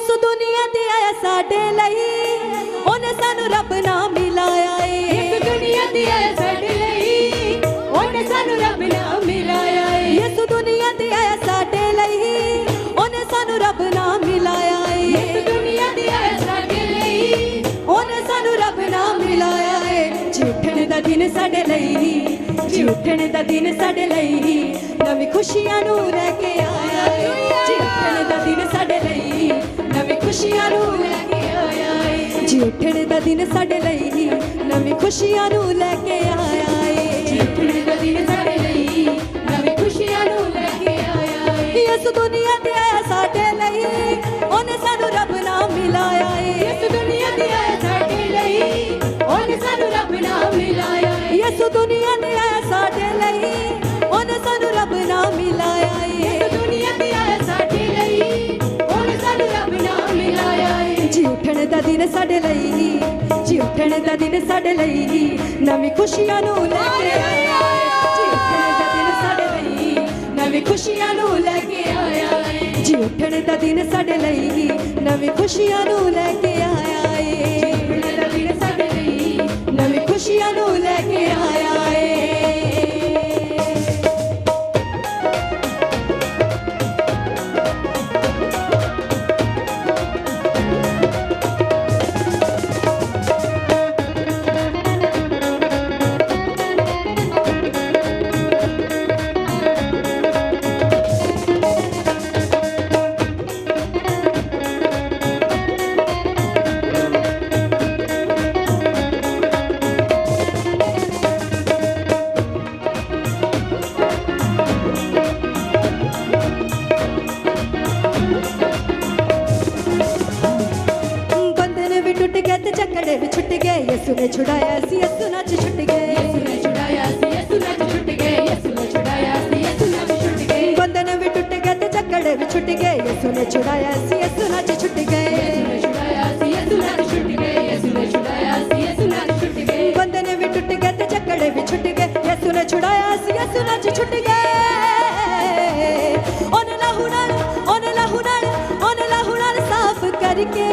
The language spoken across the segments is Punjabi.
ਯਿਸੂ ਦੁਨੀਆ ਤੇ ਆਇਆ ਸਾਡੇ ਲਈ। ਉਹਨੇ ਸਾਨੂੰ ਰੱਬ ਨਾਲ ਮਿਲਾਇਆ ਏ। ਇਸ ਦੁਨੀਆ ਤੇ ਆਇਆ ਸਾਡੇ ਲਈ। ਉਹਨੇ ਸਾਨੂੰ ਰੱਬ ਨਾਲ ਮਿਲਾਇਆ ਏ। ਯਿਸੂ ਦੁਨੀਆ ਤੇ ਆਇਆ ਸਾਡੇ ਲਈ। ਉਹਨੇ ਸਾਨੂੰ ਰੱਬ ਨਾਲ ਮਿਲਾਇਆ ਇਸ ਏ। ਦੁਨੀਆ ਤੇ ਆਇਆ ਸਾਡੇ ਲਈ। ਉਹਨੇ ਸਾਨੂੰ ਰੱਬ ਨਾਲ ਮਿਲਾਇਆ ਏ। ਝੂਠਣ ਦਾ ਦਿਨ ਸਾਡੇ ਲਈ। ਝੂਠਣ ਦਾ ਦਿਨ ਸਾਡੇ ਲਈ। ਨਵੀਂ ਖੁਸ਼ੀਆਂ ਨੂੰ ਲੈ ਕੇ ਆਇਆ ਏ। ਏ ਦਾ ਦਿਨ ਸਾਡੇ ਲਈ ਨਵੀਂ ਖੁਸ਼ੀਆਂ ਨੂੰ ਲੈ ਕੇ ਆਇਆ। ਜੀ ਦਾ ਦਿਨ ਸਾਡੇ ਲਈ ਨਵੀਂ ਖੁਸ਼ੀਆਂ ਨੂੰ ਲੈ ਕੇ ਆਇਆ ਏ ਦਾ ਦਿਨ ਸਾਡੇ ਲਈ। ਨਵੀਂ ਖੁਸ਼ੀਆਂ ਨੂੰ ਲੈ ਕੇ ਆਇਆ ਏ ਜੀ ਉੱਠਣ ਦਾ ਦਿਨ ਸਾਡੇ ਲਈ ਨਵੀਂ ਖੁਸ਼ੀਆਂ ਨੂੰ ਲੈ ਕੇ ਆਇਆ ਏ ਜਿੱਤਣ ਦਾ ਦਿਨ ਸਾਡੇ ਲਈ। ਨਵੀਂ ਖੁਸ਼ੀਆਂ ਨੂੰ ਲੈ ਕੇ ਆਇਆ ਛੁਡਾਇਆ ਸੀ ਯਿਸੂ ਨੱਚ ਛੁੱਟ ਗਏ। ਉਹਨੇ ਲਹੂ ਨਾਲ ਉਹਨੇ ਲਹੂ ਨਾਲ ਉਹਨੇ ਲਹੂ ਨਾਲ ਸਾਫ਼ ਕਰਕੇ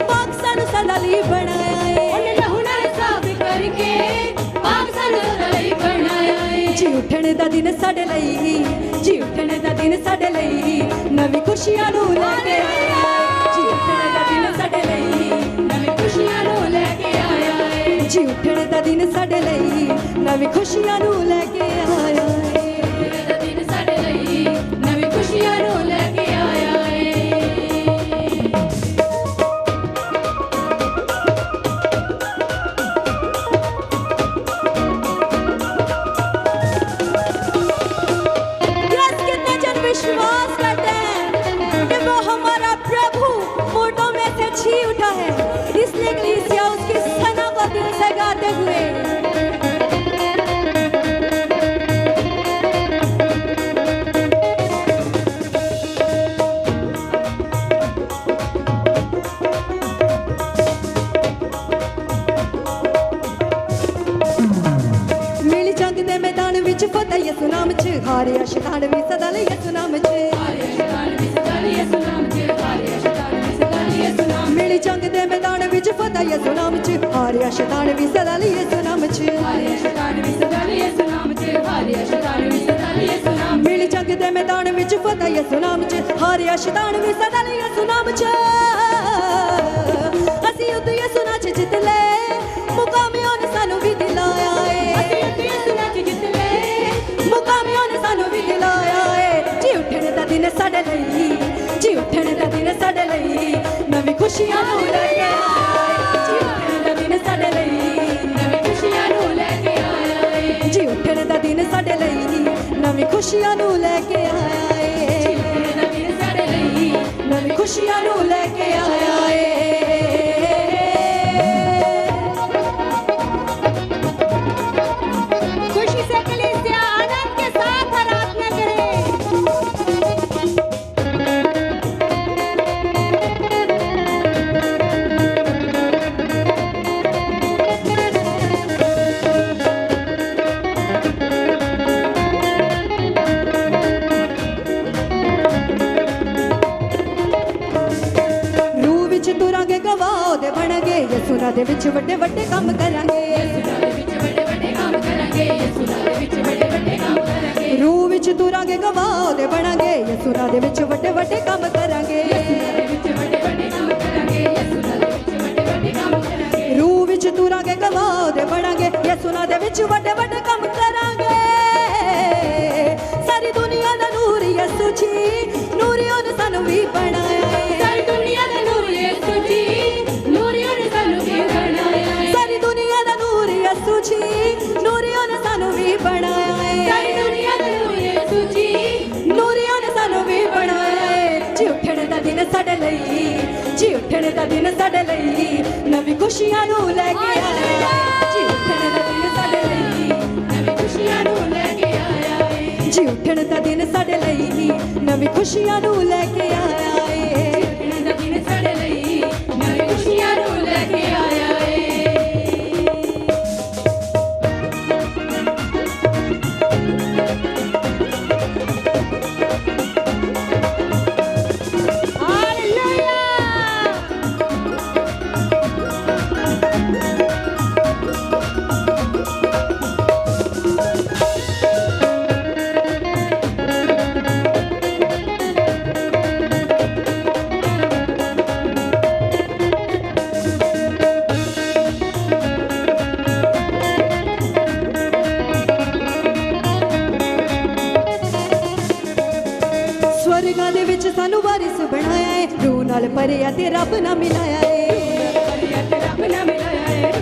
ਪਾਕ ਸਾਨੂੰ ਸਦਾ ਲਈ ਬਣਾਇਆ ਏ। ਉਹਨੇ ਲਹੂ ਨਾਲ ਸਾਫ਼ ਕਰਕੇ ਪਾਕ ਸਾਨੂੰ ਲਈ ਬਣਾਇਆ ਏ। ਜੀ ਉੱਠਣ ਦਾ ਦਿਨ ਸਾਡੇ ਲਈ ਜੀ ਉੱਠਣ ਦਾ ਦਿਨ ਸਾਡੇ ਲਈ ਨਵੀਂ ਖੁਸ਼ੀਆਂ ਨੂੰ ਲੈ ਕੇ ਆਇਆ। ਜੀ ਉੱਠਣ ਦਾ ਦਿਨ ਸਾਡੇ ਲਈ। ਨਵੀਂ ਖੁਸ਼ੀਆਂ ਨੂੰ ਲੈ ਕੇ ਆਇਆ। ਹਾਰਿਆ ਸ਼ੈਤਾਨ ਵੀ ਸਦਾ ਲਈ ਯਿਸੂ ਨਾਮ ਚ। ਹਾਰੇ ਸ਼ੈਤਾਨ ਵੀ ਸਦਾ ਲਈ ਯਿਸੂ ਨਾਮ ਚ ਹਾਰੇ ਸ਼ੈਤਾਨ ਵੀ ਸਦਾ ਲਈ ਯਿਸੂ ਨਾਮ ਮਿਲ ਜੰਗ ਦੇ ਮੈਦਾਨ ਵਿੱਚ ਫਤਿਹ ਯਿਸੂ ਨਾਮ ਚ ਹਾਰਿਆ ਸ਼ੈਤਾਨ ਵੀ ਸਦਾ ਲਈ ਯਿਸੂ ਨਾਮ ਚ। ਅਸੀਂ ਉਦ ਯਿਸੂ ਨਾਮ ਚ ਜਿੱਤ ਲੈ ਮੁਕਾਮੇ ਉਹਨੇ ਸਾਨੂੰ ਵੀ ਦਿਲਾਇਆ ਏ। ਅਸੀਂ ਨਾਮ ਚ ਜਿੱਤ ਸਾਨੂੰ ਵੀ ਦਿਲਾਇਆ ਏ। ਜੀ ਉੱਠਣ ਦਾ ਦਿਨ ਸਾਡੇ ਲਈ ਜੀ ਉੱਠਣ ਦਾ ਦਿਨ ਸਾਡੇ ਲਈ ਨਵੀਂ ਖੁਸ਼ੀਆਂ ਨੂੰ ਲੈ ਕੇ ਆਇਆ ਨਵੀਂ ਵਿੱਚ ਵੱਡੇ ਵੱਡੇ ਕੰਮ ਕਰਾਂਗੇ। ਯਸੂਰਾ ਦੇ ਵਿੱਚ ਰੂਹ ਵਿੱਚ ਤੁਰਾਂਗੇ, ਗਵਾਹ ਦੇ ਬਣਾਂਗੇ। ਯਸੂਰਾ ਦੇ ਵਿੱਚ ਜੀ ਉੱਠਣ ਦਾ ਦਿਨ ਸਾਡੇ ਲਈ ਨਵੀਂ ਖੁਸ਼ੀਆਂ ਨੂੰ ਲੈ ਕੇ ਆਇਆ। ਜੀ ਉੱਠਣ ਦਾ ਦਿਨ ਸਾਡੇ ਲਈ ਨਵੀਂ ਖੁਸ਼ੀਆਂ ਨੂੰ ਲੈ ਕੇ ਆਇਆ ਜੀ ਉੱਠਣ ਦਾ ਦਿਨ ਸਾਡੇ ਲਈ ਨਵੀਂ ਖੁਸ਼ੀਆਂ ਨੂੰ ਲੈ ਕੇ ਸਵਰਗਾਂ ਦੇ ਵਿੱਚ ਸਾਨੂੰ ਵਾਰਿਸ ਬਣਾਇਆ ਏ। ਰੂਹ ਨਾਲ ਭਰਿਆ ਤੇ ਰੱਬ ਨਾਲ ਮਿਲਾਇਆ ਏ। ਪਰਿਆ ਨਾ ਮਿਲਾਇਆ ਹੈ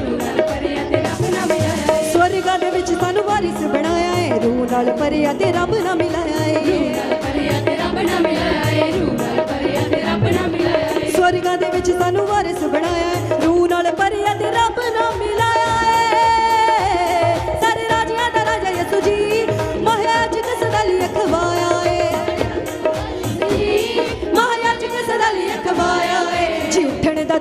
ਦੇ ਵਿੱਚ ਸਾਨੂੰ ਵਾਰਿਸ ਬਣਾਇਆ ਏ। ਰੂਹ ਨਾਲ ਭਰਿਆ ਤੇ ਰੱਬ ਨਾਲ ਮਿਲਾਇਆ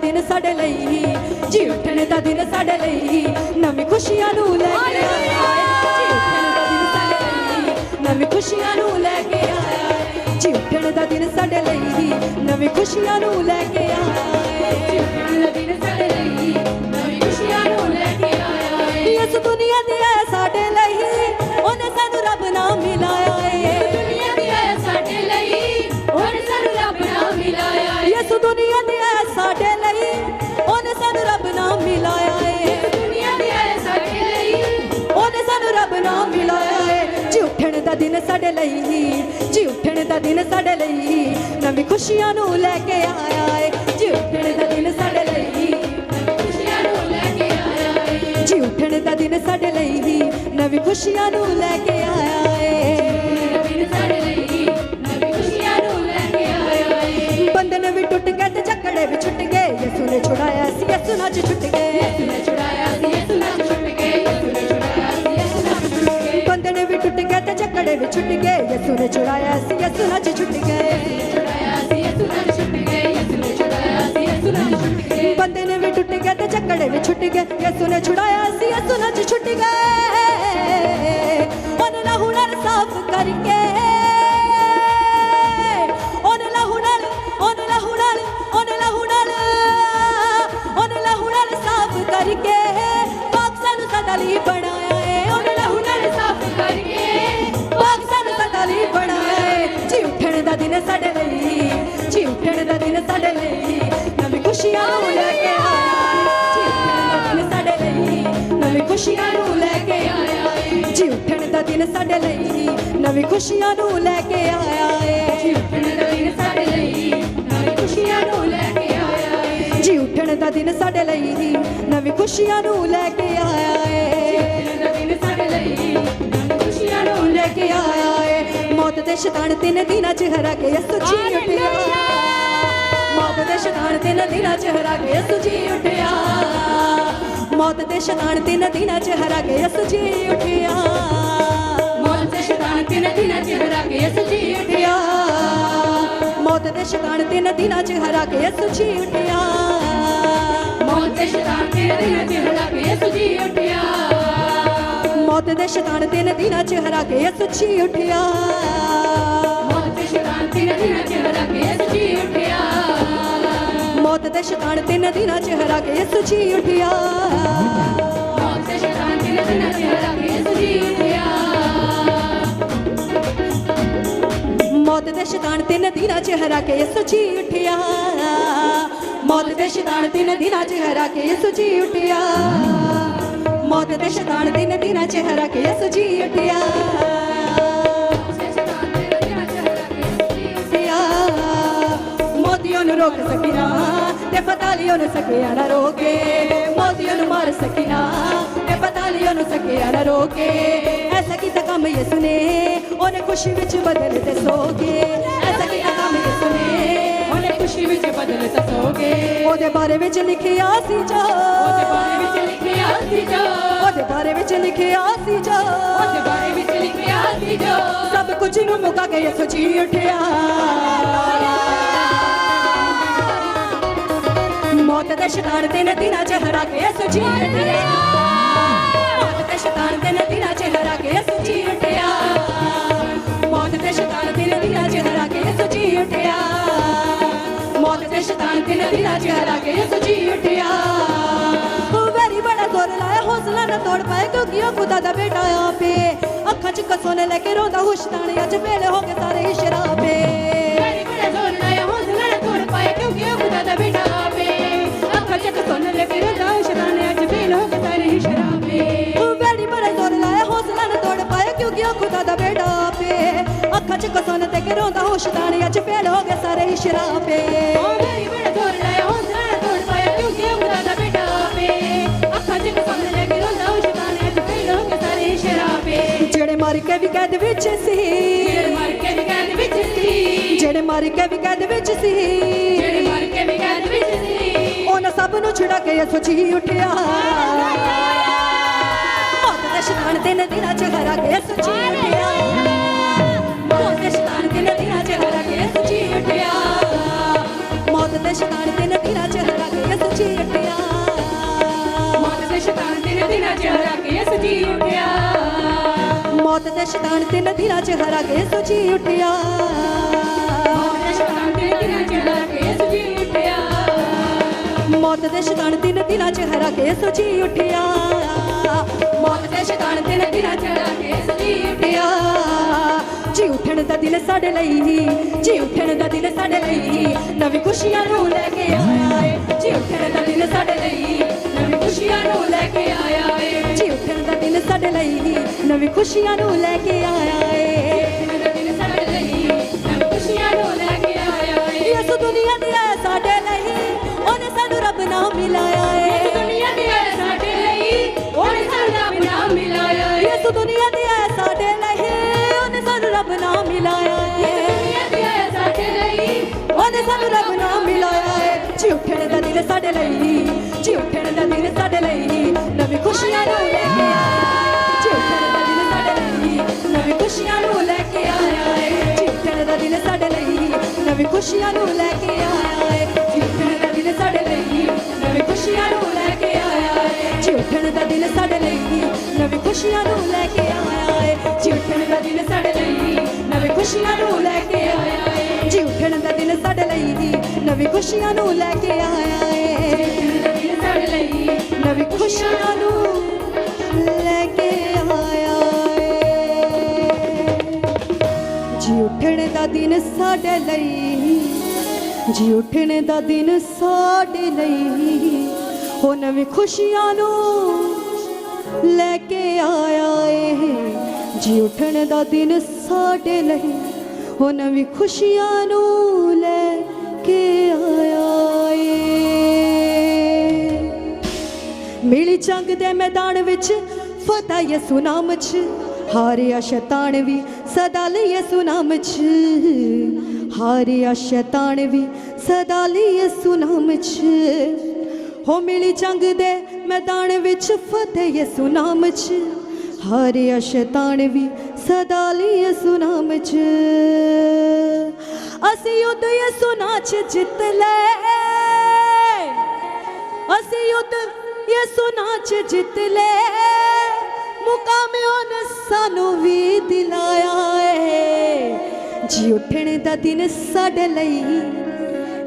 ਦਿਨ ਸਾਡੇ ਲਈ ਜੀ ਉੱਠਣ ਦਾ ਦਿਨ ਸਾਡੇ ਲਈ ਹੀ ਨਵੀਂ ਖੁਸ਼ੀਆਂ ਨੂੰ ਲੈ ਕੇ ਆਇਆ ਜੀ ਉੱਠਣ ਦਾ ਦਿਨ ਸਾਡੇ ਲਈ ਨਵੀਂ ਖੁਸ਼ੀਆਂ ਨੂੰ ਲੈ ਕੇ ਆਇਆ ਜੀ ਉੱਠਣ ਦਾ ਦਿਨ ਸਾਡੇ ਲਈ ਹੀ ਨਵੀਂ ਖੁਸ਼ੀਆਂ ਨੂੰ ਲੈ ਕੇ ਆਇਆ ਏ ਦਿਨ ਦਾ ਦਿਨ ਸਾਡੇ ਸਾਡੇ ਲਈ। ਜੀ ਉੱਠਣ ਦਾ ਦਿਨ ਸਾਡੇ ਲਈ। ਨਵੀਂ ਖੁਸ਼ੀਆਂ ਨੂੰ ਲੈ ਕੇ ਆਇਆ ਏ। ਜੀ ਉੱਠਣ ਦਾ ਦਿਨ ਸਾਡੇ ਲਈ। ਖੁਸ਼ੀਆਂ ਨੂੰ ਲੈ ਕੇ ਆਇਆ ਹੈ ਜੀ ਉੱਠਣ ਦਾ ਦਿਨ ਸਾਡੇ ਲਈ। ਨਵੀਂ ਖੁਸ਼ੀਆਂ ਨੂੰ ਲੈ ਕੇ ਆਇਆ ਏ। ਦਿਨ ਬੰਧਨ ਵੀ ਟੁੱਟ ਗਏ ਤੇ ਝਗੜੇ ਵੀ ਛੁੱਟ ਗਏ। ਯਿਸੂ ਨੇ ਛੁਡਾਇਆ ਸੀ, ਯਿਸੂ ਨਾਲ ਛੁੱਟ ਗਏ। ਤੂੰ ਛੁਡਾਇਆ ਸੀ ਯਿਸੂ ਨਾਲ ਨੇ ਛੁਡਾਇਆ ਸੀ, ਯਿਸੂ ਨਾਲ ਛੁੱਟ ਗਏ। ਛੁਡਾਇਆ ਨੇ ਵੀ ਟੁੱਟ ਗਏ ਤੇ ਝਗੜੇ ਵੀ ਛੁੱਟ ਗਏ। ਯਿਸੂ ਨੇ ਛੁਡਾਇਆ ਸੀ, ਯਿਸੂ ਨਾਲ ਛੁੱਟ ਗਏ। ਆਇਆ ਜੀ ਉੱਠਣ ਦਾ ਦਿਨ ਸਾਡੇ ਲਈ ਨਵੀਂ ਖੁਸ਼ੀਆਂ ਨੂੰ ਲੈ ਕੇ ਆਇਆ ਏ। ਜੀ ਉੱਠਣ ਦਾ ਦਿਨ ਸਾਡੇ ਲਈ ਨਵੀਂ ਖੁਸ਼ੀਆਂ ਨੂੰ ਲੈ ਕੇ ਆਇਆ ਏ। ਜੀ ਉੱਠਣ ਦਾ ਦਿਨ ਸਾਡੇ ਲਈ ਨਵੀਂ ਖੁਸ਼ੀਆਂ ਨੂੰ ਲੈ ਕੇ ਆਇਆ ਹੈ ਜੀ ਉੱਠਣ ਦਾ ਦਿਨ ਸਾਡੇ ਲਈ ਨਵੀਂ ਖੁਸ਼ੀਆਂ ਨੂੰ ਲੈ ਕੇ ਆਇਆ ਹੈ ਮੌਤ ਦੇ ਸ਼ੈਤਾਨ ਤਿੰਨ ਦਿਨਾਂ ਚ ਹਰਾ ਕੇ ਯਿਸੂ ਜੀ ਉੱਠਿਆ। ਮੌਤ ਦੇ ਸ਼ੈਤਾਨ ਤਿੰਨ ਦਿਨਾਂ ਚ ਹਰਾ ਕੇ ਯਿਸੂ ਜੀ ਉੱਠਿਆ। ਮੌਤ ਦੇ ਸ਼ੈਤਾਨ ਤਿੰਨ ਦਿਨਾਂ ਚ ਹਰਾ ਕੇ ਯਿਸੂ ਜੀ ਉੱਠਿਆ। ਮੌਤ ਦੇ ਸ਼ੈਤਾਨ ਤਿੰਨ ਦਿਨਾਂ ਚ ਹਰਾ ਕੇ ਯਿਸੂ ਜੀ ਉੱਠਿਆ। ਮੌਤ ਦੇ ਸ਼ੈਤਾਨ ਤਿੰਨ ਦਿਨਾਂ ਚ ਹਰਾ ਕੇ ਯਿਸੂ ਜੀ ਉੱਠਿਆ। ਮੌਤ ਦੇ ਸ਼ੈਤਾਨ ਤਿੰਨ ਦਿਨਾਂ ਚ ਹਰਾ ਕੇ ਯਿਸੂ ਜੀ ਉੱਠਿਆ। ਮੌਤ ਦੇ ਸ਼ੈਤਾਨ ਤਿੰਨ ਦਿਨਾਂ ਚ ਹਰਾ ਕੇ ਯਿਸੂ ਜੀ ਉੱਠਿਆ। ਮੌਤ ਦੇ ਸ਼ੈਤਾਨ ਤਿੰਨ ਦਿਨਾਂ ਚ ਹਰਾ ਕੇ ਯਿਸੂ ਜੀ ਉੱਠਿਆ। ਮੌਤ ਦੇ ਸ਼ੈਤਾਨ ਤਿੰਨ ਦਿਨਾਂ ਚ ਹਰਾ ਕੇ ਯਿਸੂ ਉਠਿਆ ਉੱਠਿਆ। ਮੌਤ ਦੇ ਸ਼ੈਤਾਨ ਤਿੰਨ ਦਿਨਾਂ ਚ ਹਰਾ ਕੇ ਯਿਸੂ ਉਠਿਆ ਉੱਠਿਆ। ਮੌਤ ਦੇ ਸ਼ੈਤਾਨ ਤਿੰਨ ਦਿਨਾਂ ਚ ਹਰਾ ਕੇ ਯਿਸੂ ਉਠਿਆ ਉੱਠਿਆ। ਮੌਤ ਦੇ ਸ਼ੈਤਾਨ ਤਿੰਨ ਦਿਨਾਂ ਚ ਹਰਾ ਕੇ ਯਿਸੂ ਉਠਿਆ। ਮੌਤ ਦੇ ਸ਼ੈਤਾਨ ਤਿੰਨ ਦਿਨਾਂ ਚ ਹਰਾ ਕੇ ਯਿਸੂ ਜੀ ਨੂੰ ਰੋਕ ਸਕਿਨਾ ਤੇ ਪਤਾਲੀਆਂ ਨੂੰ ਸਕਿਆ ਨਾ ਰੋਕੇ। ਮੋਤੀਆਂ ਨੂੰ ਮਾਰ ਸਕਿਨਾ ਤੇ ਪਤਾਲੀਆਂ ਨੂੰ ਸਕਿਆ ਨਾ ਰੋਕੇ। ਐਸਾ ਕੀਤਾ ਕੰਮ ਯਿਸੂ ਨੇ, ਉਹਨੇ ਖੁਸ਼ੀ ਵਿੱਚ ਬਦਲ ਤੇ ਸੋਗੇ ਐਸਾ ਕੀਤਾ ਕੰਮ ਯਿਸੂ ਨੇ, ਉਹਨੇ ਖੁਸ਼ੀ ਵਿੱਚ ਬਦਲ ਤਸੋਗੇ ਉਹਦੇ ਬਾਰੇ ਵਿੱਚ ਲਿਖਿਆ ਸੀ ਜੋ। ਉਹਦੇ ਬਾਰੇ ਵਿੱਚ ਲਿਖਿਆ ਸੀ ਜੋ। ਉਹਦੇ ਬਾਰੇ ਵਿੱਚ ਲਿਖਿਆ ਸੀ ਜੋ। ਉਹਦੇ ਬਾਰੇ ਵਿੱਚ ਲਿਖਿਆ ਸੀ ਜੋ। ਸਭ ਕੁਝ ਨੂੰ ਮੁਕਾ ਕੇ ਯਿਸੂ ਜੀ ਉੱਠਿਆ। ਮੌਤ ਦੇ ਸ਼ੈਤਾਨ ਤਿੰਨ ਦਿਨਾਂ ਚ ਹਰਾ ਕੇ ਯਿਸੂ ਉੱਠਿਆ ਮੌਤ ਦੇ ਸ਼ੈਤਾਨ ਤਿੰਨ ਦਿਨਾਂ ਚ ਹਰਾ ਕੇ ਯਿਸੂ ਉੱਠਿਆ ਮੌਤ ਦੇ ਸ਼ੈਤਾਨ ਤਿੰਨ ਦਿਨਾਂ ਚ ਹਰਾ ਕੇ ਯਿਸੂ ਉੱਠਿਆ ਮੌਤ ਦੇ ਸ਼ੈਤਾਨ ਤਿੰਨ ਦਿਨਾਂ ਚ ਹਰਾ ਕੇ ਯਿਸੂ ਉੱਠਿਆ ਉਹ ਵੈਰੀ ਬੜਾ ਜ਼ੋਰ ਲਾਇਆ, ਹੌਸਲਾ ਨਾ ਤੋੜ ਪਾਏ, ਕਿਉਂਕਿ ਉਹ ਖੁਦਾ ਦਾ ਬੇਟਾ ਆਪੇ। ਅੱਖਾਂ 'ਚ ਕਸੋਨੇ ਲੈ ਕੇ ਰੋਂਦਾ ਹੁਸ਼ਤਾਨ ਅੱਜ ਵੇਲੇ ਹੋ ਗਏ ਸਾਰੇ ਸ਼ਰਾਬੇ। ਮੇਰੀ ਬੜਾ ਜ਼ੋਰ ਕਸੋਨੇ ਤੇ ਕੇ ਰੋਂਦਾ ਹੁਸ਼ਤਾਨ ਅੱਜ ਵੇਲੇ ਹੋ ਗਏ ਸਾਰੇ ਸ਼ਰਾਬੇ। ਉਹ ਮੇਰੀ ਬੜਾ ਲਾਇਆ ਤੋੜ ਕਿਉਂਕਿ ਦਾ ਬੇਟਾ ਆਪੇ। ਅੱਖਾਂ ਚੱਕ ਸੁਣ ਲੈ ਕੇ ਰਦਾ ਸ਼ੈਤਾਨ ਅੱਜ ਫੇਲ ਹੋ ਕੇ ਸਾਰੇ ਸ਼ਰਾਬੇ। ਜਿਹੜੇ ਮਰ ਕੇ ਵੀ ਕੈਦ ਵਿੱਚ ਸੀ। ਜਿਹੜੇ ਮਰ ਕੇ ਵੀ ਕੈਦ ਵਿੱਚ ਸੀ। ਜਿਹੜੇ ਮਰ ਕੇ ਵੀ ਕੈਦ ਵਿੱਚ ਸੀ। ਜਿਹੜੇ ਮਰ ਕੇ ਵੀ ਕੈਦ ਵਿੱਚ ਸੀ। ਉਹਨਾਂ ਸਭ ਨੂੰ ਛੁਡਾ ਕੇ ਜੀ ਉੱਠਿਆ। ਮੌਤ ਦੇ ਸ਼ੈਤਾਨ ਤਿੰਨ ਦਿਨਾਂ ਚ ਹਰਾ ਕੇ ਉੱਠਿਆ। ਉੱਠਿਆ ਮੌਤ ਦੇ ਸ਼ੈਤਾਨ ਤਿੰਨ ਦਿਨਾਂ ਚ ਹਰਾ ਕੇ ਜੀ ਉੱਠਿਆ। ਮੌਤ ਦੇ ਸ਼ੈਤਾਨ ਤਿੰਨ ਦਿਨਾਂ ਚ ਹਰਾ ਕੇ ਜੀ ਉੱਠਿਆ। ਮੌਤ ਦੇ ਸ਼ੈਤਾਨ ਤਿੰਨ ਦਿਨਾਂ ਚ ਹਰਾ ਕੇ ਜੀ ਉੱਠਿਆ। ਮੌਤ ਦੇ ਸ਼ੈਤਾਨ ਤਿੰਨ ਦਿਨਾਂ ਚ ਹਰਾ ਕੇ ਜੀ ਉੱਠਿਆ। ਮੌਤ ਦੇ ਸ਼ੈਤਾਨ ਤਿੰਨ ਦਿਨਾਂ ਚ ਹਰਾ ਕੇ ਜੀ ਉੱਠਿਆ। ਮੌਤ ਦੇ ਸ਼ੈਤਾਨ ਤਿੰਨ ਦਿਨਾਂ ਚ ਹਰਾ ਕੇ ਜੀ ਉੱਠਿਆ। ਜੀ ਉੱਠਣ ਦਾ ਦਿਨ ਸਾਡੇ ਲਈ ਹੀ, ਜੀ ਉੱਠਣ ਦਾ ਦਿਨ ਸਾਡੇ ਲਈ ਹੀ। ਨਵੀਂ ਖੁਸ਼ੀਆਂ ਨੂੰ ਲੈ ਕੇ ਆਇਆ ਏ, ਜੀ ਉੱਠਣ ਦਾ ਦਿਨ ਸਾਡੇ ਲਈ ਹੀ। ਨਵੀਂ ਖੁਸ਼ੀਆਂ ਨੂੰ ਲੈ ਕੇ ਆਇਆ ਏ, ਜੀ ਉੱਠਣ ਦਾ ਦਿਨ ਸਾਡੇ ਲਈ ਹੀ। ਨਵੀਂ ਖੁਸ਼ੀਆਂ ਨੂੰ ਲੈ ਕੇ ਆਇਆ ਏ। ਰੱਬ ਨਾਲ ਮਿਲਾਇਆ ਏ। ਜੀ ਉੱਠਣ ਦਾ ਦਿਨ ਸਾਡੇ ਲਈ ਜੀ ਉੱਠਣ ਦਾ ਦਿਨ ਸਾਡੇ ਲਈ ਨਵੀਂ ਖੁਸ਼ੀਆਂ ਨੂੰ ਲੈ ਕੇ ਆਇਆ ਜੀ ਉੱਠਣ ਦਾ ਦਿਨ ਸਾਡੇ ਲਈ ਨਵੀਂ ਖੁਸ਼ੀਆਂ ਨੂੰ ਲੈ ਕੇ ਆਇਆ ਏ। ਜੀ ਉੱਠਣ ਦਾ ਦਿਨ ਸਾਡੇ ਲਈ ਨਵੀਂ ਖੁਸ਼ੀਆਂ ਨੂੰ ਲੈ ਕੇ ਆਇਆ ਏ। ਜੀ ਉੱਠਣ ਦਾ ਦਿਨ ਸਾਡੇ ਲਈ ਨਵੀਂ ਖੁਸ਼ੀਆਂ ਨੂੰ ਲੈ ਕੇ ਆਇਆ ਏ। ਜੀ ਉੱਠਣ ਦਾ ਦਿਨ ਸਾਡੇ ਲਈ ਨਵੀਂ ਖੁਸ਼ੀਆਂ ਨੂੰ ਲੈ ਕੇ ਆਇਆ ਏ। ਜੀ ਉੱਠਣ ਦਾ ਦਿਨ ਸਾਡੇ ਲਈ ਨਵੀਂ ਖੁਸ਼ੀਆਂ ਨੂੰ ਲੈ ਕੇ ਆਇਆ ਏ। ਦਿਨ ਸਾਡੇ ਲਈ ਹੀ ਨਵੀਂ ਖੁਸ਼ੀਆਂ ਨੂੰ ਲੈ ਕੇ ਆਇਆ ਏ। ਸਾਡੇ ਲਈ ਨਵੀਂ ਖੁਸ਼ੀਆਂ ਨੂੰ ਲੈ ਕੇ ਆਇਆ ਏ। ਜੀ ਉੱਠਣ ਦਾ ਦਿਨ ਸਾਡੇ ਲਈ ਜੀ ਉੱਠਣ ਦਾ ਦਿਨ ਸਾਡੇ ਲਈ ਹੋ ਨਵੀਂ ਖੁਸ਼ੀਆਂ ਨੂੰ ਲੈ ਕੇ ਆਇਆ ਏ। ਜੀ ਉੱਠਣ ਦਾ ਦਿਨ ਸਾਡੇ ਲਈ ਹੋ ਨਵੀਂ ਖੁਸ਼ੀਆਂ ਨੂੰ ਕੇ ਆਇਆ ਏ ਮਿਲੀ ਜੰਗ ਦੇ ਮੈਦਾਨ ਵਿੱਚ ਫਤਹ ਯਿਸੂ ਨਾਮ 'ਚ, ਹਾਰਿਆ ਸ਼ੈਤਾਨ ਵੀ ਸਦਾ ਲਈ ਯਿਸੂ ਨਾਮ 'ਚ, ਹਾਰਿਆ ਸ਼ੈਤਾਨ ਵੀ ਸਦਾ ਲਈ ਯਿਸੂ ਨਾਮ 'ਚ। ਹੋ ਮਿਲੀ ਜੰਗ ਦੇ ਮੈਦਾਨ ਵਿੱਚ ਫਤਹ ਯਿਸੂ ਨਾਮ 'ਚ, ਹਾਰਿਆ ਸ਼ੈਤਾਨ ਵੀ ਸਦਾ ਲਈ ਯਿਸੂ ਨਾਮ 'ਚ। ਅਸੀਂ ਯੁੱਧ ਯਿਸੂ ਨਾਮ 'ਚ ਜਿੱਤ ਲੈ ਅਸੀਂ ਯੁੱਧ ਯਿਸੂ ਨਾਂ 'ਚ ਜਿੱਤ ਲੈ ਮੁਕਾਮ ਉਹਨੇ ਸਾਨੂੰ ਵੀ ਦਿਲਾਇਆ ਏ। ਜੀ ਉੱਠਣ ਦਾ ਦਿਨ ਸਾਡੇ ਲਈ।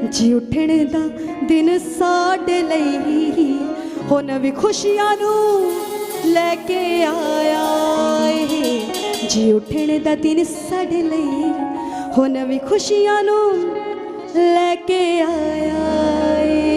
ਜੀ ਉੱਠਣ ਦਾ ਦਿਨ ਸਾਡੇ ਲਈ। ਹੁਣ ਵੀ ਖੁਸ਼ੀਆਂ ਨੂੰ ਲੈ ਕੇ ਆਇਆ ਏ। ਜੀ ਉੱਠਣ ਦਾ ਦਿਨ ਸਾਡੇ ਲਈ। ਹੁਣ ਵੀ ਖੁਸ਼ੀਆਂ ਨੂੰ ਲੈ ਕੇ ਆਇਆ ਏ।